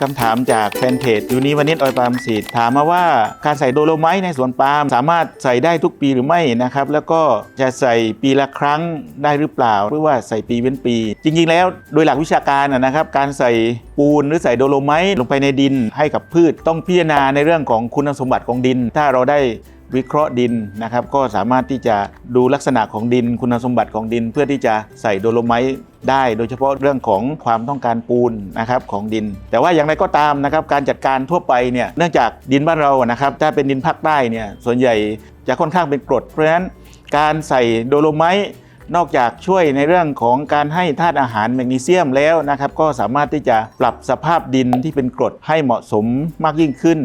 คำถามจากแฟนเพจยูนิวานิชออยปาล์มสีดถามมาว่าการใส่โดโลไมต์ในสวนปาล์มสามารถใส่ได้ทุกปีหรือไม่นะครับ แล้วก็จะใส่ปีละครั้งได้หรือเปล่า หรือว่าใส่ปีเว้นปี จริงๆแล้วโดยหลักวิชาการนะนะครับ การใส่ปูนหรือใส่โดโลไมต์ลงไปในดินให้กับพืชต้องพิจารณาในเรื่องของคุณสมบัติของดิน ถ้าเราได้ วิเคราะห์ดินนะครับ ก็สามารถที่จะดูลักษณะของดิน คุณสมบัติของดิน เพื่อที่จะใส่โดโลไมต์ได้ โดยเฉพาะเรื่องของความต้องการปูนนะครับของดิน แต่ว่าอย่างไรก็ตามนะครับการจัดการทั่วไปเนี่ยเนื่องจากดินบ้านเรานะครับถ้าเป็นดินภาคใต้เนี่ยส่วนใหญ่จะค่อนข้างเป็นกรดเพราะฉะนั้นการใส่โดโลไมต์นอกจากช่วยในเรื่องของการให้ธาตุอาหารแมกนีเซียมแล้วนะครับ ก็สามารถที่จะปรับสภาพดินที่เป็นกรดให้เหมาะสมมากยิ่งขึ้น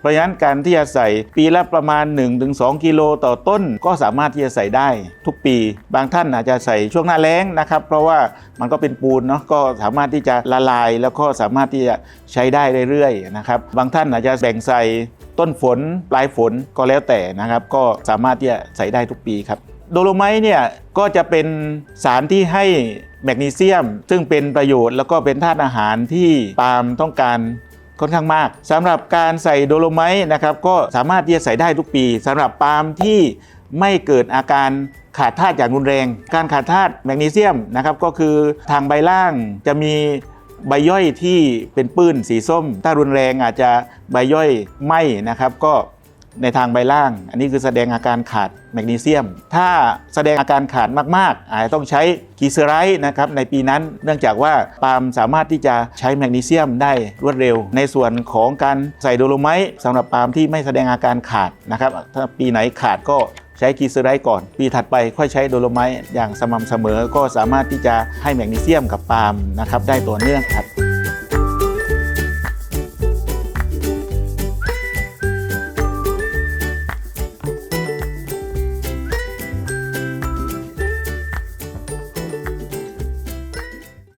เพราะฉะนั้นการที่จะใส่ปีละประมาณ 1-2 กิโลต่อต้น ก็สามารถที่จะใส่ได้ทุกปี บางท่านอาจจะใส่ช่วงหน้าแล้งนะครับ เพราะว่ามันก็เป็นปูนเนาะก็สามารถที่จะละลาย แล้วก็สามารถที่จะใช้ได้เรื่อยๆนะครับบางท่านอาจจะแบ่งใส่ต้นฝนปลายฝนก็แล้วแต่นะครับ ก็สามารถที่จะใส่ได้ทุกปีครับโดโลไมต์เนี่ยก็จะเป็นสารที่ให้แมกนีเซียม ซึ่งเป็นประโยชน์แล้วก็เป็นธาตุอาหารที่ปาล์มต้องการ ค่อนข้างมากสำหรับการใส่โดโลไมต์นะครับก็สามารถที่จะใส่ได้ทุกปีสำหรับปาล์มที่ไม่เกิดอาการขาดธาตุอย่างรุนแรง การขาดธาตุแมกนีเซียมนะครับก็คือทางใบล่างจะมีใบย่อยที่เป็นปื้นสีส้ม ถ้ารุนแรงอาจจะใบย่อยไหมนะครับก็ ในทางใบล่าง อันนี้คือแสดงอาการขาดแมกนีเซียม ถ้าแสดงอาการขาดมากๆ อาจจะต้องใช้กีเซไรต์นะครับในปีนั้น เนื่องจากว่าปาล์มสามารถที่จะใช้แมกนีเซียมได้รวดเร็ว ในส่วนของการใส่โดโลไมต์สำหรับปาล์มที่ไม่แสดงอาการขาดนะครับถ้าปีไหนขาดก็ใช้กีเซไรต์ก่อน ปีถัดไปค่อยใช้โดโลไมต์อย่างสม่ำเสมอ ก็สามารถที่จะให้แมกนีเซียมกับปาล์มนะครับได้ต่อเนื่องครับ